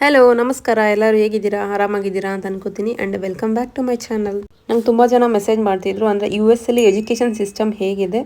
Hello ನಮಸ್ಕಾರ. ಎಲ್ಲರೂ ಹೇಗಿದ್ದೀರಾ? ಆರಾಮಾಗಿದ್ದೀರಾ ಅಂತ ಅನ್ಕೋತೀನಿ. And welcome back to my channel ನಂಗೆ ತುಂಬ ಜನ ಮೆಸೇಜ್ ಮಾಡ್ತಿದ್ರು. ಅಂದರೆ ಯು ಎಸ್ ಅಲ್ಲಿ ಎಜುಕೇಷನ್ ಸಿಸ್ಟಮ್ ಹೇಗಿದೆ?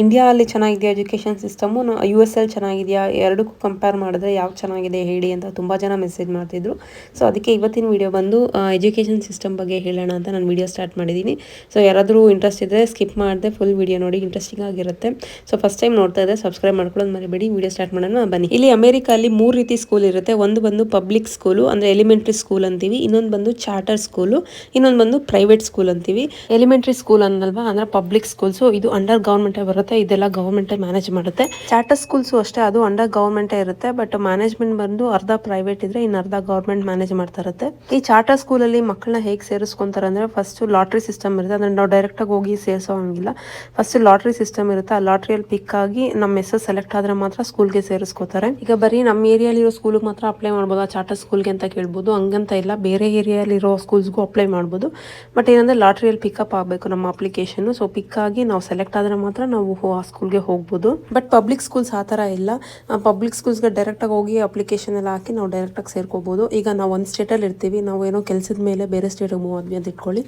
ಇಂಡಿಯಾ ಅಲ್ಲಿ ಚೆನ್ನಾಗಿದೆಯಾ ಎಜುಕೇಷನ್ ಸಿಸ್ಟಮು ಯು ಎಸ್ ಅಲ್ಲಿ ಚೆನ್ನಾಗಿದೆಯಾ? ಎರಡಕ್ಕೂ ಕಂಪೇರ್ ಮಾಡಿದ್ರೆ ಯಾವ ಚೆನ್ನಾಗಿದೆ ಹೇಳಿ ಅಂತ ತುಂಬ ಜನ ಮೆಸೇಜ್ ಮಾಡ್ತಿದ್ರು. ಸೊ ಅದಕ್ಕೆ ಇವತ್ತಿನ ವಿಡಿಯೋ ಬಂದು ಎಜುಕೇಷನ್ ಸಿಸ್ಟಮ್ ಬಗ್ಗೆ ಹೇಳೋಣ ಅಂತ ನಾನು ವಿಡಿಯೋ ಸ್ಟಾರ್ಟ್ ಮಾಡಿದ್ದೀನಿ ಸೊ ಯಾರಾದರೂ ಇಂಟ್ರೆಸ್ಟ್ ಇದ್ದರೆ ಸ್ಕಿಪ್ ಮಾಡಿದೆ ಫುಲ್ ವಿಡಿಯೋ ನೋಡಿ ಇಂಟ್ರೆಸ್ಟಿಂಗ್ ಆಗಿರುತ್ತೆ. ಸೊ ಫಸ್ಟ್ ಟೈಮ್ ನೋಡ್ತಾ ಇದ್ದರೆ ಸಬ್ಸ್ಕ್ರೈಬ್ ಮಾಡ್ಕೊಳ್ಳೋದು ಮರಿಬೇಡಿ. ವಿಡಿಯೋ ಸ್ಟಾರ್ಟ್ ಮಾಡೋಣ. ಬನ್ನಿ. ಇಲ್ಲಿ ಅಮೆರಿಕಲ್ಲಿ ಮೂರು ರೀತಿ ಸ್ಕೂಲ್ ಇರುತ್ತೆ. ಒಂದು ಬಂದು ಪಬ್ಲಿಕ್ ಸ್ಕೂಲು ಅಂದರೆ ಎಲಿಮೆಂಟ್ರಿ ಸ್ಕೂಲ್ ಅಂತೀವಿ. ಇನ್ನೊಂದು ಬಂದು ಚಾರ್ಟರ್ ಸ್ಕೂಲು ಇನ್ನೊಂದು ಬಂದು ಪ್ರೈವೇಟ್ ಸ್ಕೂಲ್ ಅಂತೀವಿ. ಎಲಿಮೆಂಟ್ರಿ ಸ್ಕೂಲ್ ಅನ್ನಲ್ವಾ? ಅಂದ್ರೆ ಪಬ್ಲಿಕ್ ಸ್ಕೂಲ್ಸು ಇದು ಅಂಡರ್ ಗೌರ್ಮೆಂಟೇ ಬರುತ್ತೆ. ಇದೆಲ್ಲ ಗೌರ್ಮೆಂಟೇ ಮ್ಯಾನೇಜ್ ಮಾಡುತ್ತೆ. ಚಾರ್ಟರ್ ಸ್ಕೂಲ್ಸು ಅಷ್ಟೇ, ಅದು ಅಂಡರ್ ಗೌರ್ಮೆಂಟೇ ಇರುತ್ತೆ. ಬಟ್ ಮ್ಯಾನೇಜ್ಮೆಂಟ್ ಬಂದು ಅರ್ಧ ಪ್ರೈವೇಟ್ ಇದ್ರೆ ಇನ್ನು ಅರ್ಧ ಗೌರ್ಮೆಂಟ್ ಮ್ಯಾನೇಜ್ ಮಾಡ್ತಾ ಇರುತ್ತೆ. ಈ ಚಾರ್ಟರ್ ಸ್ಕೂಲಲ್ಲಿ ಮಕ್ಕಳನ್ನ ಹೇಗೆ ಸೇರಿಸ್ಕೊಂತಾರೆ ಅಂದ್ರೆ ಫಸ್ಟ್ ಲಾಟ್ರಿ ಸಿಸ್ಟಮ್ ಇರುತ್ತೆ. ಅಂದ್ರೆ ನಾವು ಡೈರೆಕ್ಟಾಗಿ ಹೋಗಿ ಸೇರಿಸೋ ಹಂಗಿಲ್ಲ ಫಸ್ಟ್ ಲಾಟ್ರಿ ಸಿಸ್ಟಮ್ ಇರುತ್ತೆ. ಆ ಲಾಟ್ರಿಯಲ್ಲಿ ಪಿಕ್ ಆಗಿ ನಮ್ಮ ಹೆಸರು ಸೆಲೆಕ್ಟ್ ಆದ್ರೆ ಮಾತ್ರ ಸ್ಕೂಲ್ಗೆ ಸೇರಿಸ್ಕೋತಾರೆ. ಈಗ ಬರೀ ನಮ್ಮ ಏರಿಯಾಲಿರೋ ಸ್ಕೂಲ್ಗೆ ಮಾತ್ರ ಅಪ್ಲೈ ಮಾಡ್ಬೋದು? ಚಾರ್ಟರ್ ಸ್ಕೂಲ್ಗೆ ಅಂತ ಕೇಳ್ಬೋದು. ಹಂಗಂತ ಇಲ್ಲ. ಬೇರೆ ಏರಿಯಾಲಿರೋ ಸ್ಕೂಲ್ಸ್ಗೂ ಅಪ್ಲೈ ಮಾಡ್ಬೋದು. ಬಟ್ ಏನಂದ್ರೆ ಲಾಟ್ರಿಯಲ್ಲಿ ಪಿಕಪ್ ಆಗಬೇಕು ನಮ್ಮ ಅಪ್ಲಿಕೇಶನ್ ಸೊ ಪಿಕ್ ಆಗಿ ನಾವು ಸೆಲೆಕ್ಟ್ ಆದರೆ ಮಾತ್ರ ನಾವು ಆ ಸ್ಕೂಲ್ಗೆ ಹೋಗ್ಬೋದು. ಬಟ್ ಪಬ್ಲಿಕ್ ಸ್ಕೂಲ್ಸ್ ಆ ಥರ ಇಲ್ಲ. ಪಬ್ಲಿಕ್ ಸ್ಕೂಲ್ಸ್ಗೆ ಡೈರೆಕ್ಟಾಗಿ ಹೋಗಿ ಅಪ್ಲಿಕೇಶನ್ ಎಲ್ಲ ಹಾಕಿ ನಾವು ಡೈರೆಕ್ಟಾಗಿ ಸೇರ್ಕೋಬೋದು. ಈಗ ನಾವು ಒಂದು ಸ್ಟೇಟಲ್ಲಿ ಇರ್ತೀವಿ. ನಾವು ಏನೋ ಕೆಲಸದ ಮೇಲೆ ಬೇರೆ ಸ್ಟೇಟಿಗೆ ಮೂವ್ ಆದ್ವಿ ಅಂತ ಇಟ್ಕೊಳ್ಳಿ.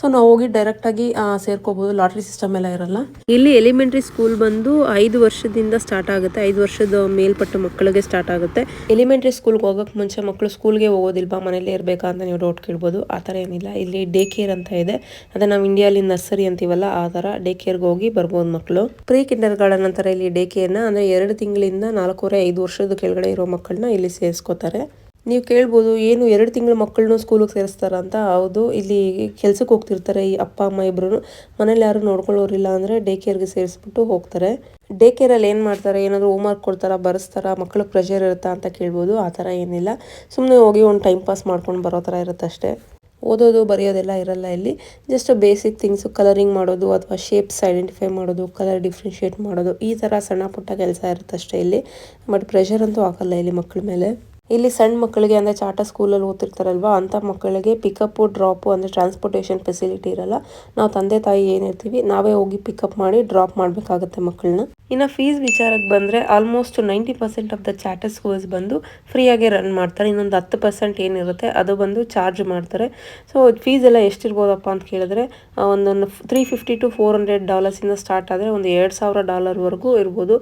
ಸೊ ನಾವು ಹೋಗಿ ಡೈರೆಕ್ಟಾಗಿ ಸೇರ್ಕೋಬೋದು. ಲಾಟ್ರಿ ಸಿಸ್ಟಮ್ ಎಲ್ಲ ಇರಲ್ಲ. ಇಲ್ಲಿ ಎಲಿಮೆಂಟ್ರಿ ಸ್ಕೂಲ್ ಬಂದು ಐದು ವರ್ಷದಿಂದ ಸ್ಟಾರ್ಟ್ ಆಗುತ್ತೆ. ಐದು ವರ್ಷದ ಮೇಲ್ಪಟ್ಟ ಮಕ್ಕಳಿಗೆ ಸ್ಟಾರ್ಟ್ ಆಗುತ್ತೆ. ಎಲಿಮೆಂಟ್ರಿ ಸ್ಕೂಲ್ಗೆ ಹೋಗೋಕೆ ಮುಂಚೆ ಮಕ್ಕಳು ಸ್ಕೂಲ್ಗೆ ಹೋಗೋದಿಲ್ವಾ ಮನೇಲೇ ಇರಬೇಕಾ ಅಂತ ನೀವು ಡೌಟ್ ಕೇಳ್ಬೋದು. ಆ ಥರ ಏನಿಲ್ಲ. ಇಲ್ಲಿ ಡೇ ಕೇರ್ ಅಂತ ಇದೆ. ಅದೇ ನಾವು ಇಂಡಿಯಾಲಿ ನರ್ಸರಿ ಅಂತೀವಲ್ಲ, ಆ ಥರ ಡೇ ಕೇರ್ಗೆ ಹೋಗಿ ಬರ್ಬೋದು ಮಕ್ಕಳು. ಪ್ರೀ ಕಿಂಡರ್ ಗಾರ್ಡನ್ ಅಂತಾರೆ ಇಲ್ಲಿ ಡೇ ಕೇರ್ನ ಅಂದರೆ ಎರಡು ತಿಂಗಳಿಂದ ನಾಲ್ಕೂವರೆ ಐದು ವರ್ಷದ ಕೆಳಗಡೆ ಇರೋ ಮಕ್ಕಳನ್ನ ಇಲ್ಲಿ ಸೇರಿಸ್ಕೋತಾರೆ. ನೀವು ಕೇಳ್ಬೋದು, ಏನು ಎರಡು ತಿಂಗಳ ಮಕ್ಕಳನ್ನು ಸ್ಕೂಲಿಗೆ ಸೇರಿಸ್ತಾರ ಅಂತ ಹೌದು, ಇಲ್ಲಿ ಕೆಲಸಕ್ಕೆ ಹೋಗ್ತಿರ್ತಾರೆ ಈ ಅಪ್ಪ, ಅಮ್ಮ ಇಬ್ಬರು ಮನೇಲಿ ಯಾರು ನೋಡ್ಕೊಳ್ಳೋರಿಲ್ಲ ಅಂದರೆ ಡೇ ಕೇರ್ಗೆ ಸೇರಿಸ್ಬಿಟ್ಟು ಹೋಗ್ತಾರೆ. ಡೇ ಕೇರಲ್ಲಿ ಏನು ಮಾಡ್ತಾರೆ? ಏನಾದರೂ ಹೋಮ್ವರ್ಕ್ ಕೊಡ್ತಾರಾ, ಬರೆಸ್ತಾರಾ ಮಕ್ಕಳಿಗೆ ಪ್ರೆಷರ್ ಇರುತ್ತಾ ಅಂತ ಕೇಳ್ಬೋದು. ಆ ಥರ ಏನಿಲ್ಲ. ಸುಮ್ಮನೆ ಹೋಗಿ ಒಂದು ಟೈಮ್ ಪಾಸ್ ಮಾಡ್ಕೊಂಡು ಬರೋ ಥರ ಇರುತ್ತೆ ಅಷ್ಟೇ. ಓದೋದು, ಬರೆಯೋದೆಲ್ಲ ಇರಲ್ಲ ಇಲ್ಲಿ. ಜಸ್ಟ್ ಬೇಸಿಕ್ ಥಿಂಗ್ಸು ಕಲರಿಂಗ್ ಮಾಡೋದು ಅಥವಾ ಶೇಪ್ಸ್ ಐಡೆಂಟಿಫೈ ಮಾಡೋದು ಕಲರ್ ಡಿಫ್ರೆನ್ಷಿಯೇಟ್ ಮಾಡೋದು. ಈ ಥರ ಸಣ್ಣ ಪುಟ್ಟ ಕೆಲಸ ಇರುತ್ತೆ ಅಷ್ಟೇ ಇಲ್ಲಿ. ಬಟ್ ಪ್ರೆಷರ್ ಅಂತೂ ಹಾಕಲ್ಲ ಇಲ್ಲಿ ಮಕ್ಕಳ ಮೇಲೆ. ಇಲ್ಲಿ ಸಣ್ಣ ಮಕ್ಕಳಿಗೆ ಅಂದರೆ ಚಾಟ ಸ್ಕೂಲಲ್ಲಿ ಓದ್ತಿರ್ತಾರಲ್ವಾ ಅಂಥ ಮಕ್ಕಳಿಗೆ ಪಿಕಪ್ಪು ಡ್ರಾಪು ಅಂದರೆ ಟ್ರಾನ್ಸ್ಪೋರ್ಟೇಷನ್ ಫೆಸಿಲಿಟಿ ಇರಲ್ಲ. ನಾವು ತಂದೆ ತಾಯಿ ಏನಿರ್ತೀವಿ ನಾವೇ ಹೋಗಿ ಪಿಕಪ್ ಮಾಡಿ ಡ್ರಾಪ್ ಮಾಡಬೇಕಾಗತ್ತೆ ಮಕ್ಕಳನ್ನ. ಇನ್ನು ಫೀಸ್ ವಿಚಾರಕ್ಕೆ ಬಂದರೆ almost ninety percent of the charter schools ಬಂದು ಫ್ರೀಯಾಗಿ ರನ್ ಮಾಡ್ತಾರೆ. ಇನ್ನೊಂದು ಹತ್ತು ಪರ್ಸೆಂಟ್ ಏನಿರುತ್ತೆ ಅದು ಬಂದು ಚಾರ್ಜ್ ಮಾಡ್ತಾರೆ. ಸೊ ಫೀಸ್ ಎಲ್ಲ ಎಷ್ಟಿರ್ಬೋದಪ್ಪ ಅಂತ ಕೇಳಿದ್ರೆ ಒಂದೊಂದು three fifty to four hundred ಡಾಲರ್ಸಿಂದ start ಆದರೆ ಒಂದು ಎರಡು ಸಾವಿರ ಡಾಲರ್ವರೆಗೂ ಇರ್ಬೋದು.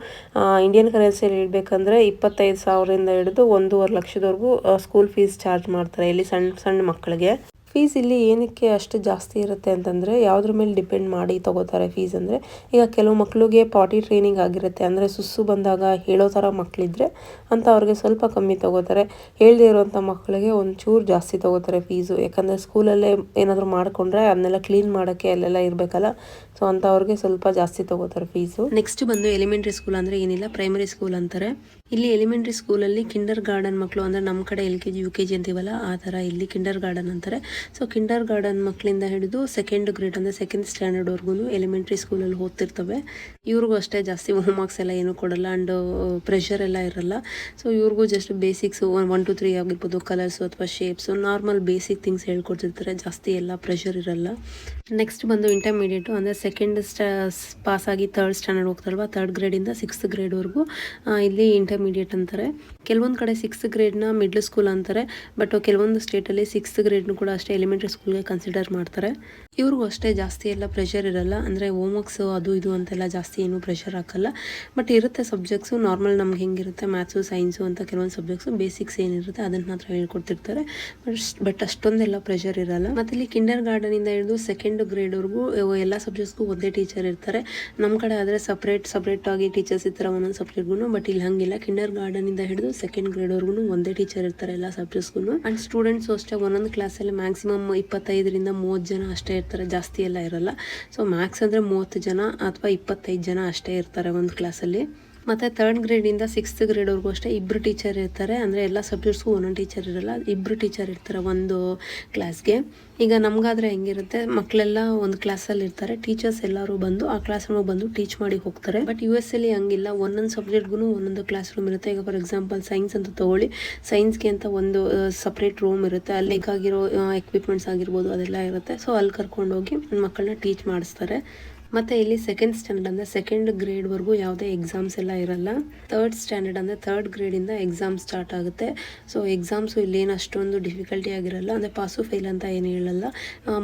ಇಂಡಿಯನ್ ಕರೆನ್ಸಿಯಲ್ಲಿ ಇಡಬೇಕಂದ್ರೆ ಇಪ್ಪತ್ತೈದು ಸಾವಿರದಿಂದ ಹಿಡಿದು ಒಂದೂವರೆ ಲಕ್ಷದವರೆಗೂ ಸ್ಕೂಲ್ ಫೀಸ್ ಚಾರ್ಜ್ ಮಾಡ್ತಾರೆ ಇಲ್ಲಿ ಸಣ್ಣ ಸಣ್ಣ ಮಕ್ಕಳಿಗೆ. ಫೀಸ್ ಇಲ್ಲಿ ಏನಕ್ಕೆ ಅಷ್ಟು ಜಾಸ್ತಿ ಇರುತ್ತೆ ಅಂತಂದರೆ ಯಾವುದ್ರ ಮೇಲೆ ಡಿಪೆಂಡ್ ಮಾಡಿ ತಗೋತಾರೆ ಫೀಸ್ ಅಂದರೆ, ಈಗ ಕೆಲವು ಮಕ್ಕಳಿಗೆ ಪಾಟಿ ಟ್ರೈನಿಂಗ್ ಆಗಿರುತ್ತೆ ಅಂದರೆ ಸುಸ್ಸು ಬಂದಾಗ ಹೇಳೋ ಥರ ಮಕ್ಕಳಿದ್ರೆ ಅಂತ ಅವ್ರಿಗೆ ಸ್ವಲ್ಪ ಕಮ್ಮಿ ತಗೋತಾರೆ. ಹೇಳದೇ ಇರೋವಂಥ ಮಕ್ಕಳಿಗೆ ಒಂಚೂರು ಜಾಸ್ತಿ ತಗೋತಾರೆ ಫೀಸು ಯಾಕಂದರೆ ಸ್ಕೂಲಲ್ಲೇ ಏನಾದರೂ ಮಾಡಿಕೊಂಡ್ರೆ ಅದನ್ನೆಲ್ಲ ಕ್ಲೀನ್ ಮಾಡೋಕ್ಕೆ ಅಲ್ಲೆಲ್ಲ ಇರಬೇಕಲ್ಲ ಸೊ ಅಂಥವ್ರಿಗೆ ಸ್ವಲ್ಪ ಜಾಸ್ತಿ ತಗೋತಾರೆ ಫೀಸು ನೆಕ್ಸ್ಟ್ ಬಂದು ಎಲಿಮೆಂಟ್ರಿ ಸ್ಕೂಲ್ ಅಂದರೆ ಏನಿಲ್ಲ ಪ್ರೈಮರಿ ಸ್ಕೂಲ್ ಅಂತಾರೆ. ಇಲ್ಲಿ ಎಲಿಮೆಂಟ್ರಿ ಸ್ಕೂಲಲ್ಲಿ ಕಿಂಡರ್ ಗಾರ್ಡನ್ ಮಕ್ಕಳು ಅಂದರೆ ನಮ್ಮ ಕಡೆ L K G U K G ಅಂತೀವಲ್ಲ, ಆ ಥರ ಇಲ್ಲಿ ಕಿಂಡರ್ ಗಾರ್ಡನ್ ಅಂತಾರೆ. ಸೊ ಕಿಂಡರ್ ಗಾರ್ಡನ್ ಮಕ್ಕಳಿಂದ ಹಿಡಿದು ಸೆಕೆಂಡ್ ಗ್ರೇಡ್ ಅಂದರೆ ಸೆಕೆಂಡ್ ಸ್ಟ್ಯಾಂಡರ್ಡ್ವರೆಗೂ ಎಲಿಮೆಂಟ್ರಿ ಸ್ಕೂಲಲ್ಲಿ ಓದ್ತಿರ್ತವೆ. ಇವ್ರಿಗೂ ಅಷ್ಟೇ ಜಾಸ್ತಿ ಹೋಮ್ ವರ್ಕ್ಸ್ ಎಲ್ಲ ಏನೂ ಕೊಡಲ್ಲ ಆ್ಯಂಡ್ ಪ್ರೆಷರ್ ಎಲ್ಲ ಇರಲ್ಲ. ಸೊ ಇವ್ರಿಗೂ just basics one one two three ಆಗಿರ್ಬೋದು ಕಲರ್ಸು ಅಥವಾ ಶೇಪ್ಸು ನಾರ್ಮಲ್ ಬೇಸಿಕ್ ಥಿಂಗ್ಸ್ ಹೇಳ್ಕೊಡ್ತಿರ್ತಾರೆ. ಜಾಸ್ತಿ ಎಲ್ಲ ಪ್ರೆಷರ್ ಇರಲ್ಲ. ನೆಕ್ಸ್ಟ್ ಬಂದು ಇಂಟರ್ಮೀಡಿಯೇಟು ಅಂದರೆ ಸೆಕೆಂಡ್ ಸ್ಟಾ ಪಾಸ್ ಆಗಿ ತರ್ಡ್ ಸ್ಟ್ಯಾಂಡರ್ಡ್ ಹೋಗ್ತಾರಲ್ವ ತರ್ಡ್ ಗ್ರೇಡಿಂದ ಸಿಕ್ಸ್ತ್ ಗ್ರೇಡ್ವರೆಗೂ ಇಲ್ಲಿ ಇಂಟರ್ಮೀಡಿಯೇಟ್ ಅಂತಾರೆ. ಕೆಲವೊಂದು ಕಡೆ ಸಿಕ್ಸ್ತ್ ಗ್ರೇಡ್ನ ಮಿಡ್ಲ್ ಸ್ಕೂಲ್ ಅಂತಾರೆ ಬಟ್ ಕೆಲವೊಂದು ಸ್ಟೇಟಲ್ಲಿ ಸಿಕ್ಸ್ತ್ ಗ್ರೇಡ್ನು ಕೂಡ ಅಷ್ಟೇ ಎಲಿಮೆಂಟ್ರಿ ಸ್ಕೂಲ್ಗೆ ಕನ್ಸಿಡರ್ ಮಾಡ್ತಾರೆ. ಇವ್ರಿಗೂ ಅಷ್ಟೇ ಜಾಸ್ತಿ ಎಲ್ಲ ಪ್ರೆಷರ್ ಇರಲ್ಲ. ಅಂದರೆ ಹೋಮ್ವರ್ಕ್ಸು ಅದು ಇದು ಅಂತೆಲ್ಲ ಜಾಸ್ತಿ ಏನೂ ಪ್ರೆಷರ್ ಹಾಕಲ್ಲ. ಬಟ್ ಇರುತ್ತೆ ಸಬ್ಜೆಕ್ಟ್ಸು ನಾರ್ಮಲ್ ನಮ್ಗೆ ಹೆಂಗಿರುತ್ತೆ ಮ್ಯಾಥ್ಸು ಸೈನ್ಸು ಅಂತ ಕೆಲವೊಂದು ಸಬ್ಜೆಕ್ಟ್ಸು ಬೇಸಿಕ್ಸ್ ಏನಿರುತ್ತೆ ಅದನ್ನು ಮಾತ್ರ ಹೇಳ್ಕೊಡ್ತಿರ್ತಾರೆ. ಬಟ್ ಅಷ್ಟೊಂದೆಲ್ಲ ಪ್ರೆಷರ್ ಇರಲ್ಲ. ಮತ್ತು ಇಲ್ಲಿ ಕಿಂಡರ್ ಗಾರ್ಡನಿಂದ ಹಿಡಿದು ಸೆಕೆಂಡ್ ಗ್ರೇಡ್ವರೆಗೂ ಎಲ್ಲ ಸಬ್ಜೆಕ್ಟ್ಸ್ಗೂ ಒಂದೇ ಟೀಚರ್ ಇರ್ತಾರೆ. ನಮ್ಮ ಕಡೆ ಆದರೆ ಸಪ್ರೇಟ್ ಸಪ್ರೇಟಾಗಿ ಟೀಚರ್ಸ್ ಇರ್ತಾರೆ ಒಂದೊಂದು ಸಬ್ಜೆಕ್ಟ್ಗೂ ಬಟ್ ಇಲ್ಲಿ ಹಂಗಿಲ್ಲ. ಕಿಂಡರ್ ಗಾರ್ಡನಿಂದ ಹಿಡಿದು ಸೆಕೆಂಡ್ ಗ್ರೇಡ್ವರೆಗೂ ಒಂದೇ ಟೀಚರ್ ಇರ್ತಾರೆ ಎಲ್ಲ ಸಬ್ಜೆಕ್ಟ್ಸ್ಗೂ ಆ್ಯಂಡ್ ಸ್ಟೂಡೆಂಟ್ಸು ಅಷ್ಟೇ ಒಂದೊಂದು ಕ್ಲಾಸಲ್ಲಿ ಮ್ಯಾಕ್ಸಿಮಮ್ ಇಪ್ಪತ್ತೈದರಿಂದ ಮೂವತ್ತು ಜನ ಅಷ್ಟೇ ಇರ್ತಾರೆ ಜಾಸ್ತಿ ಎಲ್ಲ ಇರಲ್ಲ. ಸೊ ಮ್ಯಾಕ್ಸ್ ಅಂದರೆ ಮೂವತ್ತು ಜನ ಅಥವಾ ಇಪ್ಪತ್ತೈದು ಜನ ಅಷ್ಟೇ ಇರ್ತಾರೆ ಒಂದು ಕ್ಲಾಸಲ್ಲಿ ಮತ್ತು ತರ್ಡ್ ಗ್ರೇಡಿಂದ ಸಿಕ್ಸ್ತ್ ಗ್ರೇಡ್ವರೆಗೂ ಅಷ್ಟೇ ಇಬ್ಬರು ಟೀಚರ್ ಇರ್ತಾರೆ. ಅಂದರೆ ಎಲ್ಲ ಸಬ್ಜೆಕ್ಟ್ಸ್ಗೂ ಒಂದೊಂದು ಟೀಚರ್ ಇರಲ್ಲ. ಇಬ್ಬರು ಟೀಚರ್ ಇರ್ತಾರೆ ಒಂದು ಕ್ಲಾಸ್ಗೆ ಈಗ ನಮಗಾದ್ರೆ ಹೆಂಗಿರುತ್ತೆ ಮಕ್ಕಳೆಲ್ಲ ಒಂದು ಕ್ಲಾಸಲ್ಲಿ ಇರ್ತಾರೆ. ಟೀಚರ್ಸ್ ಎಲ್ಲರೂ ಬಂದು ಆ ಕ್ಲಾಸ್ ರೂಮಿಗೆ ಬಂದು ಟೀಚ್ ಮಾಡಿ ಹೋಗ್ತಾರೆ. ಬಟ್ ಯು ಎಸ್ ಅಲ್ಲಿ ಹಂಗಿಲ್ಲ. ಒಂದೊಂದು ಸಬ್ಜೆಕ್ಟ್ಗೂ ಒಂದೊಂದು ಕ್ಲಾಸ್ ರೂಮ್ ಇರುತ್ತೆ. ಈಗ ಫಾರ್ ಎಕ್ಸಾಂಪಲ್ ಸೈನ್ಸ್ ಅಂತ ತೊಗೊಳ್ಳಿ. ಸೈನ್ಸ್ಗೆ ಅಂತ ಒಂದು ಸಪ್ರೇಟ್ ರೂಮ್ ಇರುತ್ತೆ. ಅಲ್ಲಿ ಬೇಕಾಗಿರೋ ಎಕ್ವಿಪ್ಮೆಂಟ್ಸ್ ಆಗಿರ್ಬೋದು ಅದೆಲ್ಲ ಇರುತ್ತೆ. ಸೊ ಅಲ್ಲಿ ಕರ್ಕೊಂಡೋಗಿ ಮಕ್ಕಳನ್ನ ಟೀಚ್ ಮಾಡಿಸ್ತಾರೆ. ಮತ್ತು ಇಲ್ಲಿ ಸೆಕೆಂಡ್ ಸ್ಟ್ಯಾಂಡರ್ಡ್ ಅಂದ್ರೆ ಸೆಕೆಂಡ್ ಗ್ರೇಡ್ವರೆಗೂ ಯಾವುದೇ ಎಕ್ಸಾಮ್ಸ್ ಎಲ್ಲ ಇರಲ್ಲ. ತರ್ಡ್ ಸ್ಟ್ಯಾಂಡರ್ಡ್ ಅಂದರೆ ತರ್ಡ್ ಇಂದ ಎಕ್ಸಾಮ್ ಸ್ಟಾರ್ಟ್ ಆಗುತ್ತೆ. ಸೊ ಎಕ್ಸಾಮ್ಸು ಇಲ್ಲೇನು ಅಷ್ಟೊಂದು ಡಿಫಿಕಲ್ಟಿ ಆಗಿರಲ್ಲ. ಅಂದ್ರೆ ಪಾಸು ಫೇಲ್ ಅಂತ ಏನು ಹೇಳಲ್ಲ.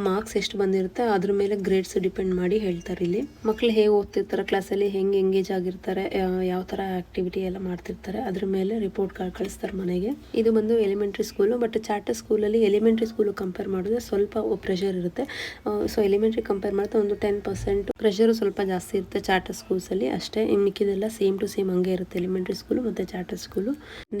ಮಾರ್ಕ್ಸ್ ಎಷ್ಟು ಬಂದಿರುತ್ತೆ ಅದ್ರ ಮೇಲೆ ಗ್ರೇಡ್ಸ್ ಡಿಪೆಂಡ್ ಮಾಡಿ ಹೇಳ್ತಾರೆ ಇಲ್ಲಿ. ಮಕ್ಕಳು ಹೇಗೆ ಓದ್ತಿರ್ತಾರೆ ಕ್ಲಾಸಲ್ಲಿ ಹೆಂಗೆ ಎಂಗೇಜ್ ಆಗಿರ್ತಾರೆ ಯಾವ ಥರ ಆಕ್ಟಿವಿಟಿ ಎಲ್ಲ ಮಾಡ್ತಿರ್ತಾರೆ, ಅದ್ರ ಮೇಲೆ ರಿಪೋರ್ಟ್ ಕಾರ್ಡ್ ಕಳಿಸ್ತಾರೆ ಮನೆಗೆ. ಇದು ಬಂದು ಎಲಿಮೆಂಟ್ರಿ ಸ್ಕೂಲು ಬಟ್ ಚಾರ್ಟರ್ ಸ್ಕೂಲಲ್ಲಿ ಎಲಿಮೆಂಟ್ರಿ ಸ್ಕೂಲು ಕಂಪೇರ್ ಮಾಡಿದ್ರೆ ಸ್ವಲ್ಪ ಪ್ರೆಷರ್ ಇರುತ್ತೆ. ಸೊ ಎಲಿಮೆಂಟ್ರಿ ಕಂಪೇರ್ ಮಾಡಿದ್ರೆ ಒಂದು ಟೆನ್ ಪರ್ಸೆಂಟ್ ಪ್ರೆಷರು ಸ್ವಲ್ಪ ಜಾಸ್ತಿ ಇರುತ್ತೆ ಚಾರ್ಟರ್ ಸ್ಕೂಲ್ಸಲ್ಲಿ ಅಷ್ಟೇ ಇನ್ನು ಮಿಕ್ಕಿದೆಲ್ಲ ಸೇಮ್ ಟು ಸೇಮ್ ಹಂಗೆ ಇರುತ್ತೆ ಎಲಿಮೆಂಟ್ರಿ ಸ್ಕೂಲು ಮತ್ತು ಚಾರ್ಟರ್ ಸ್ಕೂಲು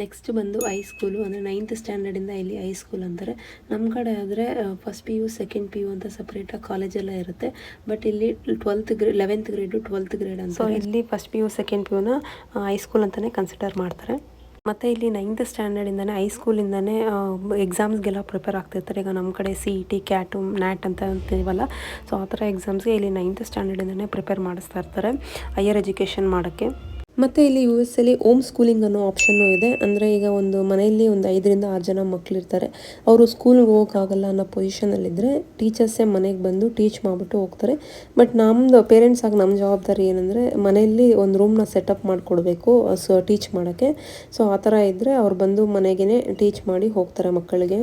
ನೆಕ್ಸ್ಟ್ ಬಂದು ಐ ಸ್ಕೂಲು ಅಂದರೆ ನೈನ್ತ್ ಸ್ಟ್ಯಾಂಡರ್ಡಿಂದ ಇಲ್ಲಿ ಐ ಸ್ಕೂಲ್ ಅಂತಾರೆ. ನಮ್ಮ ಕಡೆ ಆದರೆ first P U second P U ಅಂತ ಸಪ್ರೇಟಾಗಿ ಕಾಲೇಜೆಲ್ಲ ಇರುತ್ತೆ. ಬಟ್ ಇಲ್ಲಿ twelfth grade eleventh grade twelfth grade ಅಂತ ಇಲ್ಲಿ first P U second P ಯುನ high school ಅಂತಲೇ ಕನ್ಸಿಡರ್ ಮಾಡ್ತಾರೆ. ಮತ್ತು ಇಲ್ಲಿ ನೈನ್ತ್ ಸ್ಟ್ಯಾಂಡರ್ಡಿಂದನೇ ಹೈಸ್ಕೂಲಿಂದನೇ ಎಕ್ಸಾಮ್ಸ್ಗೆಲ್ಲ ಪ್ರಿಪೇರ್ ಆಗ್ತಿರ್ತಾರೆ. ಈಗ ನಮ್ಮ ಕಡೆ C E T CAT NAT ಅಂತ ಅಂತೀವಲ್ಲ ಸೊ ಆ ಥರ ಎಕ್ಸಾಮ್ಸ್ಗೆ ಇಲ್ಲಿ ನೈನ್ತ್ ಸ್ಟ್ಯಾಂಡರ್ಡಿಂದನೇ ಪ್ರಿಪೇರ್ ಮಾಡಿಸ್ತಾ ಇರ್ತಾರೆ ಹೈಯರ್ ಎಜುಕೇಷನ್ ಮಾಡೋಕ್ಕೆ. ಮತ್ತು ಇಲ್ಲಿ ಯು ಎಸ್ ಅಲ್ಲಿ ಹೋಮ್ ಸ್ಕೂಲಿಂಗ್ ಅನ್ನೋ ಆಪ್ಷನ್ನು ಇದೆ. ಅಂದರೆ ಈಗ ಒಂದು ಮನೆಯಲ್ಲಿ ಒಂದು ಐದರಿಂದ ಆರು ಜನ ಮಕ್ಕಳಿರ್ತಾರೆ ಅವರು ಸ್ಕೂಲ್ಗೆ ಹೋಗೋಕ್ಕಾಗಲ್ಲ ಅನ್ನೋ ಪೊಸಿಷನಲ್ಲಿದ್ದರೆ ಟೀಚರ್ಸೇ ಮನೆಗೆ ಬಂದು ಟೀಚ್ ಮಾಡಿಬಿಟ್ಟು ಹೋಗ್ತಾರೆ. ಬಟ್ ನಮ್ಮದು ಪೇರೆಂಟ್ಸ್ ಆಗಿ ನಮ್ಮ ಜವಾಬ್ದಾರಿ ಏನಂದರೆ ಮನೆಯಲ್ಲಿ ಒಂದು ರೂಮ್ನ ಸೆಟಪ್ ಮಾಡಿಕೊಡ್ಬೇಕು ಸೊ ಟೀಚ್ ಮಾಡೋಕ್ಕೆ. ಸೊ ಆ ಥರ ಇದ್ದರೆ ಅವ್ರು ಬಂದು ಮನೆಗೇ ಟೀಚ್ ಮಾಡಿ ಹೋಗ್ತಾರೆ ಮಕ್ಕಳಿಗೆ.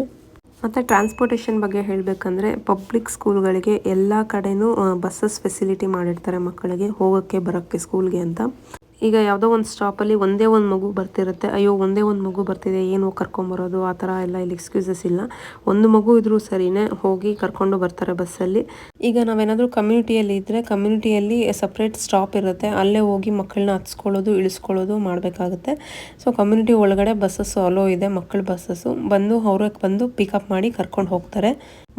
ಮತ್ತು ಟ್ರಾನ್ಸ್ಪೋರ್ಟೇಷನ್ ಬಗ್ಗೆ ಹೇಳಬೇಕಂದ್ರೆ ಪಬ್ಲಿಕ್ ಸ್ಕೂಲ್ಗಳಿಗೆ ಎಲ್ಲ ಕಡೆನೂ ಬಸ್ಸಸ್ ಫೆಸಿಲಿಟಿ ಮಾಡಿರ್ತಾರೆ ಮಕ್ಕಳಿಗೆ ಹೋಗೋಕ್ಕೆ, ಬರೋಕ್ಕೆ ಸ್ಕೂಲ್ಗೆ ಅಂತ. ಈಗ ಯಾವುದೋ ಒಂದು ಸ್ಟಾಪಲ್ಲಿ ಒಂದೇ ಒಂದು ಮಗು ಬರ್ತಿರುತ್ತೆ. ಅಯ್ಯೋ, ಒಂದೇ ಒಂದು ಮಗು ಬರ್ತಿದೆ, ಏನು ಕರ್ಕೊಂಬರೋದು ಆ ಥರ ಎಲ್ಲ ಇಲ್ಲಿ ಎಕ್ಸ್ಕ್ಯೂಸಸ್ ಇಲ್ಲ. ಒಂದು ಮಗು ಇದ್ದರೂ ಸರಿನೇ ಹೋಗಿ ಕರ್ಕೊಂಡು ಬರ್ತಾರೆ ಬಸ್ಸಲ್ಲಿ ಈಗ ನಾವೇನಾದರೂ ಕಮ್ಯುನಿಟಿಯಲ್ಲಿ ಇದ್ದರೆ ಕಮ್ಯುನಿಟಿಯಲ್ಲಿ ಸಪ್ರೇಟ್ ಸ್ಟಾಪ್ ಇರುತ್ತೆ. ಅಲ್ಲೇ ಹೋಗಿ ಮಕ್ಕಳನ್ನ ಹತ್ಸ್ಕೊಳ್ಳೋದು, ಇಳಿಸ್ಕೊಳ್ಳೋದು ಮಾಡಬೇಕಾಗುತ್ತೆ. ಸೊ ಕಮ್ಯುನಿಟಿ ಒಳಗಡೆ ಬಸ್ಸಸ್ಸು ಅಲೋ ಇದೆ, ಮಕ್ಕಳ ಬಸ್ಸಸ್ಸು ಬಂದು ಅವ್ರಿಗೆ ಬಂದು ಪಿಕಪ್ ಮಾಡಿ ಕರ್ಕೊಂಡು ಹೋಗ್ತಾರೆ.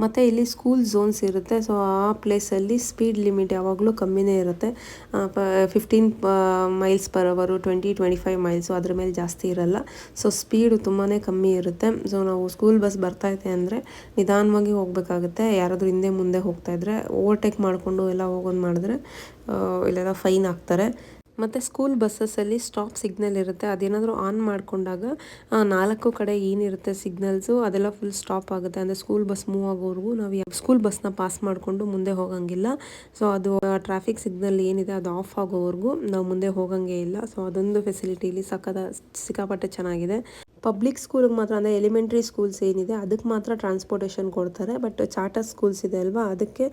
ಮತ್ತು ಇಲ್ಲಿ ಸ್ಕೂಲ್ ಝೋನ್ಸ್ ಇರುತ್ತೆ. ಸೊ ಆ ಪ್ಲೇಸಲ್ಲಿ ಸ್ಪೀಡ್ ಲಿಮಿಟ್ ಯಾವಾಗಲೂ ಕಮ್ಮಿನೇ ಇರುತ್ತೆ. ಫಿಫ್ಟೀನ್ ಮೈಲ್ಸ್ ಪರ್ ಅವರು ಟ್ವೆಂಟಿ ಟ್ವೆಂಟಿ ಫೈವ್ ಮೈಲ್ಸು ಅದ್ರ ಮೇಲೆ ಜಾಸ್ತಿ ಇರಲ್ಲ. ಸೊ ಸ್ಪೀಡು ತುಂಬಾ ಕಮ್ಮಿ ಇರುತ್ತೆ. ಸೊ ನಾವು ಸ್ಕೂಲ್ ಬಸ್ ಬರ್ತಾಯಿದೆ ಅಂದರೆ ನಿಧಾನವಾಗಿ ಹೋಗಬೇಕಾಗುತ್ತೆ. ಯಾರಾದರೂ ಹಿಂದೆ ಮುಂದೆ ಹೋಗ್ತಾಯಿದ್ರೆ ಓವರ್ಟೇಕ್ ಮಾಡಿಕೊಂಡು ಎಲ್ಲ ಹೋಗೋದು ಮಾಡಿದ್ರೆ ಇಲ್ಲೆಲ್ಲ ಫೈನ್ ಹಾಕ್ತಾರೆ ಮತ್ತು ಸ್ಕೂಲ್ ಬಸ್ಸಸ್ಸಲ್ಲಿ ಸ್ಟಾಪ್ ಸಿಗ್ನಲ್ ಇರುತ್ತೆ. ಅದೇನಾದರೂ ಆನ್ ಮಾಡಿಕೊಂಡಾಗ ನಾಲ್ಕು ಕಡೆ ಏನಿರುತ್ತೆ ಸಿಗ್ನಲ್ಸು ಅದೆಲ್ಲ ಫುಲ್ ಸ್ಟಾಪ್ ಆಗುತ್ತೆ. ಅಂದರೆ ಸ್ಕೂಲ್ ಬಸ್ ಮೂವ್ ಆಗೋವರೆಗೂ ನಾವು ಸ್ಕೂಲ್ ಬಸ್ನ ಪಾಸ್ ಮಾಡಿಕೊಂಡು ಮುಂದೆ ಹೋಗಂಗಿಲ್ಲ. ಸೊ ಅದು ಟ್ರಾಫಿಕ್ ಸಿಗ್ನಲ್ ಏನಿದೆ ಅದು ಆಫ್ ಆಗೋವರೆಗೂ ನಾವು ಮುಂದೆ ಹೋಗಂಗೆ ಇಲ್ಲ. ಸೊ ಅದೊಂದು ಫೆಸಿಲಿಟಿ ಇಲ್ಲಿ ಸಕ್ಕದ ಸಿಕ್ಕಾಪಟ್ಟೆ ಚೆನ್ನಾಗಿದೆ. ಪಬ್ಲಿಕ್ ಸ್ಕೂಲಿಗೆ ಮಾತ್ರ ಅಂದರೆ ಎಲಿಮೆಂಟ್ರಿ ಸ್ಕೂಲ್ಸ್ ಏನಿದೆ ಅದಕ್ಕೆ ಮಾತ್ರ ಟ್ರಾನ್ಸ್ಪೋರ್ಟೇಷನ್ ಕೊಡ್ತಾರೆ. ಬಟ್ ಚಾರ್ಟರ್ ಸ್ಕೂಲ್ಸ್ ಇದೆ ಅಲ್ವಾ, ಅದಕ್ಕೆ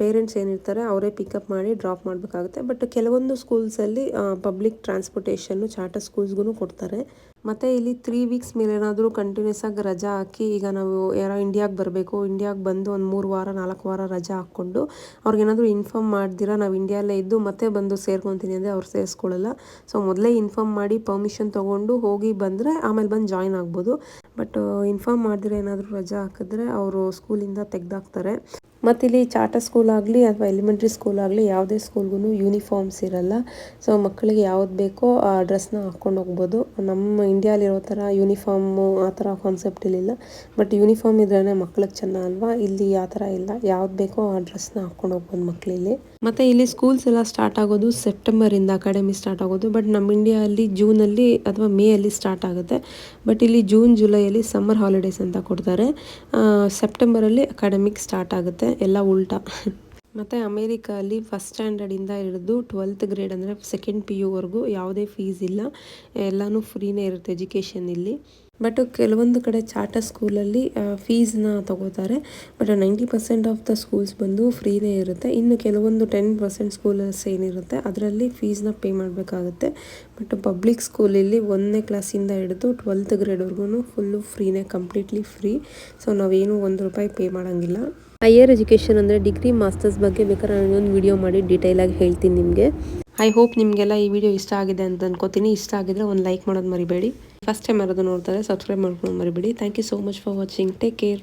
ಪೇರೆಂಟ್ಸ್ ಏನಿರ್ತಾರೆ ಅವರೇ ಪಿಕಪ್ ಮಾಡಿ ಡ್ರಾಪ್ ಮಾಡಬೇಕಾಗುತ್ತೆ. ಬಟ್ ಕೆಲವೊಂದು ಸ್ಕೂಲ್ಸಲ್ಲಿ ಪಬ್ಲಿಕ್ ಟ್ರಾನ್ಸ್ಪೋರ್ಟೇಷನ್ನು ಚಾರ್ಟರ್ ಸ್ಕೂಲ್ಸ್ಗೂ ಕೊಡ್ತಾರೆ. ಮತ್ತು ಇಲ್ಲಿ ತ್ರೀ ವೀಕ್ಸ್ ಮೇಲೆ ಏನಾದರೂ ಕಂಟಿನ್ಯೂಸ್ ಆಗಿ ರಜಾ ಹಾಕಿ ಈಗ ನಾವು ಯಾರೋ ಇಂಡಿಯಾಗೆ ಬರಬೇಕು ಇಂಡಿಯಾಗೆ ಬಂದು ಒಂದು ಮೂರು ವಾರ, ನಾಲ್ಕು ವಾರ ರಜಾ ಹಾಕ್ಕೊಂಡು ಅವ್ರಿಗೇನಾದರೂ ಇನ್ಫಾರ್ಮ್ ಮಾಡ್ದಿರ, ನಾವು ಇಂಡಿಯಾಲ್ಲೇ ಇದ್ದು ಮತ್ತೆ ಬಂದು ಸೇರ್ಕೊತೀನಿ ಅಂದರೆ ಅವ್ರು ಸೇರಿಸ್ಕೊಳ್ಳಲ್ಲ ಸೊ ಮೊದಲೇ ಇನ್ಫಾರ್ಮ್ ಮಾಡಿ ಪರ್ಮಿಷನ್ ತೊಗೊಂಡು ಹೋಗಿ ಬಂದರೆ ಆಮೇಲೆ ಬಂದು ಜಾಯ್ನ್ ಆಗ್ಬೋದು. ಬಟ್ ಇನ್ಫಾರ್ಮ್ ಮಾಡಿದ್ರೆ ಏನಾದರೂ ರಜಾ ಹಾಕಿದ್ರೆ ಅವರು ಸ್ಕೂಲಿಂದ ತೆಗ್ದಾಕ್ತಾರೆ. ಮತ್ತು ಇಲ್ಲಿ ಸ್ಕೂಲ್ ಆಗಲಿ ಅಥವಾ ಎಲಿಮೆಂಟ್ರಿ ಸ್ಕೂಲ್ ಆಗಲಿ ಯಾವುದೇ ಸ್ಕೂಲ್ಗೂ ಯೂನಿಫಾರ್ಮ್ಸ್ ಇರಲ್ಲ. ಸೊ ಮಕ್ಕಳಿಗೆ ಯಾವ್ದು ಬೇಕೋ ಆ ಡ್ರೆಸ್ನ ಹಾಕ್ಕೊಂಡು ಹೋಗ್ಬೋದು. ನಮ್ಮ ಇಂಡಿಯಾಲಿರೋ ಥರ ಯೂನಿಫಾರ್ಮು ಆ ಥರ ಕಾನ್ಸೆಪ್ಟ್ ಇರಲಿಲ್ಲ ಬಟ್ ಯೂನಿಫಾರ್ಮ್ ಇದ್ರೇ ಮಕ್ಳಿಗೆ ಚೆನ್ನ ಅಲ್ವಾ? ಇಲ್ಲಿ ಆ ಥರ ಇಲ್ಲ. ಯಾವ್ದು ಬೇಕೋ ಆ ಡ್ರೆಸ್ನ ಹಾಕ್ಕೊಂಡು ಹೋಗ್ಬೋದು ಮಕ್ಕಳಿಲ್ಲಿ. ಮತ್ತು ಇಲ್ಲಿ ಸ್ಕೂಲ್ಸ್ ಎಲ್ಲ ಸ್ಟಾರ್ಟ್ ಆಗೋದು ಸೆಪ್ಟೆಂಬರಿಂದ ಅಕಾಡೆಮಿ ಸ್ಟಾರ್ಟ್ ಆಗೋದು ಬಟ್ ನಮ್ಮ ಇಂಡಿಯಾದಲ್ಲಿ ಜೂನಲ್ಲಿ ಅಥವಾ ಮೇ ಅಲ್ಲಿ ಸ್ಟಾರ್ಟ್ ಆಗುತ್ತೆ. ಬಟ್ ಇಲ್ಲಿ ಜೂನ್ ಜುಲೈಯಲ್ಲಿ ಸಮ್ಮರ್ ಹಾಲಿಡೇಸ್ ಅಂತ ಕೊಡ್ತಾರೆ. ಸೆಪ್ಟೆಂಬರಲ್ಲಿ ಅಕಾಡೆಮಿಕ್ ಸ್ಟಾರ್ಟ್ ಆಗುತ್ತೆ, ಎಲ್ಲ ಉಲ್ಟಾ. ಮತ್ತು ಅಮೇರಿಕಲ್ಲಿ ಫಸ್ಟ್ ಸ್ಟ್ಯಾಂಡರ್ಡಿಂದ ಹಿಡಿದು ಟ್ವೆಲ್ತ್ ಗ್ರೇಡ್ ಅಂದರೆ ಸೆಕೆಂಡ್ ಪಿ ಯುವರೆಗೂ ಯಾವುದೇ ಫೀಸ್ ಇಲ್ಲ. ಎಲ್ಲನೂ ಫ್ರೀನೇ ಇರುತ್ತೆ ಎಜುಕೇಷನ್ ಇಲ್ಲಿ. ಬಟ್ ಕೆಲವೊಂದು ಕಡೆ ಚಾರ್ಟರ್ ಸ್ಕೂಲಲ್ಲಿ ಫೀಸ್ನ ತಗೋತಾರೆ. But ninety percent of the schools ಬಂದು ಫ್ರೀನೇ ಇರುತ್ತೆ. ಇನ್ನು ಕೆಲವೊಂದು ಟೆನ್ ಪರ್ಸೆಂಟ್ ಸ್ಕೂಲಸ್ ಏನಿರುತ್ತೆ, ಅದರಲ್ಲಿ ಫೀಸ್ನ ಪೇ ಮಾಡಬೇಕಾಗುತ್ತೆ. ಬಟ್ ಪಬ್ಲಿಕ್ ಸ್ಕೂಲಲ್ಲಿ ಒಂದನೇ ಕ್ಲಾಸಿಂದ ಹಿಡಿದು ಟ್ವೆಲ್ತ್ ಗ್ರೇಡ್ವರೆಗೂ ಫುಲ್ಲು ಫ್ರೀನೇ ಕಂಪ್ಲೀಟ್ಲಿ ಫ್ರೀ ಸೊ ನಾವೇನು ಒಂದು ರೂಪಾಯಿ ಪೇ ಮಾಡೋಂಗಿಲ್ಲ. ಹೈಯರ್ ಎಜುಕೇಷನ್ ಅಂದರೆ ಡಿಗ್ರಿ ಮಾಸ್ಟರ್ಸ್ ಬಗ್ಗೆ ಬೇಕಾದ್ರೆ ನಾನೊಂದು ವಿಡಿಯೋ ಮಾಡಿ ಡೀಟೇಲಾಗಿ ಹೇಳ್ತೀನಿ ನಿಮಗೆ. ಐ ಹೋಪ್ ನಿಮಗೆಲ್ಲ ಈ ವಿಡಿಯೋ ಇಷ್ಟ ಆಗಿದೆ ಅಂತ ಅನ್ಕೋತೀನಿ. ಇಷ್ಟ ಆಗಿದ್ರೆ ಒಂದು ಲೈಕ್ ಮಾಡೋದು ಮರಿಬೇಡಿ. ಫಸ್ಟ್ ಟೈಮ್ ಯಾರಾದರೂ ನೋಡ್ತಾರೆ ಸಬ್ಸ್ಕ್ರೈಬ್ ಮಾಡ್ಕೊಂಡು ಮರಿಬೇಡಿ. Thank you so much for watching take care